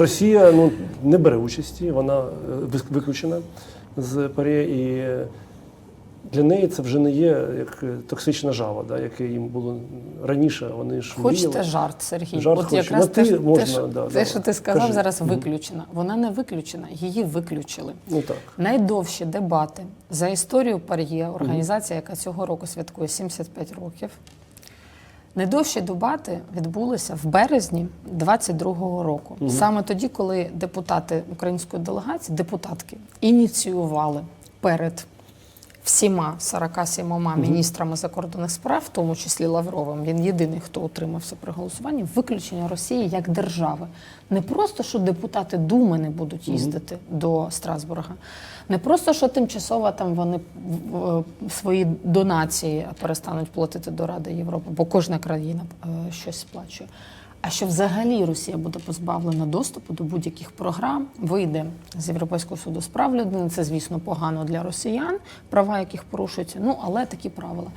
Росія ну, не бере участі, вона е, виключена з ПАРЄ, і для неї це вже не є як е, токсична жава, да, яке їм було раніше. Вони ж Хочете мріяли. жарт, Сергій? Жарт От якраз На те, «ти» можна, те, що, да, те, що ти сказав, Кажи. зараз виключена. Вона не виключена, її виключили. Ну так. Найдовші дебати за історію Пар'є, організація, яка цього року святкує 75 років. Найдовші дебати відбулися в березні 22-го року. Саме тоді, коли депутати української делегації, депутатки, ініціювали перед всіма 47 міністрами закордонних справ, в тому числі Лавровим, він єдиний, хто утримався при голосуванні, виключення Росії як держави. Не просто, що депутати Думи не будуть їздити до Страсбурга, не просто, що тимчасово там вони в- свої донації перестануть платити до Ради Європи, бо кожна країна е, щось сплачує. А що взагалі Росія буде позбавлена доступу до будь-яких програм, вийде з Європейського суду з прав людини. Це, звісно, погано для росіян, права яких порушуються. Ну але такі правила.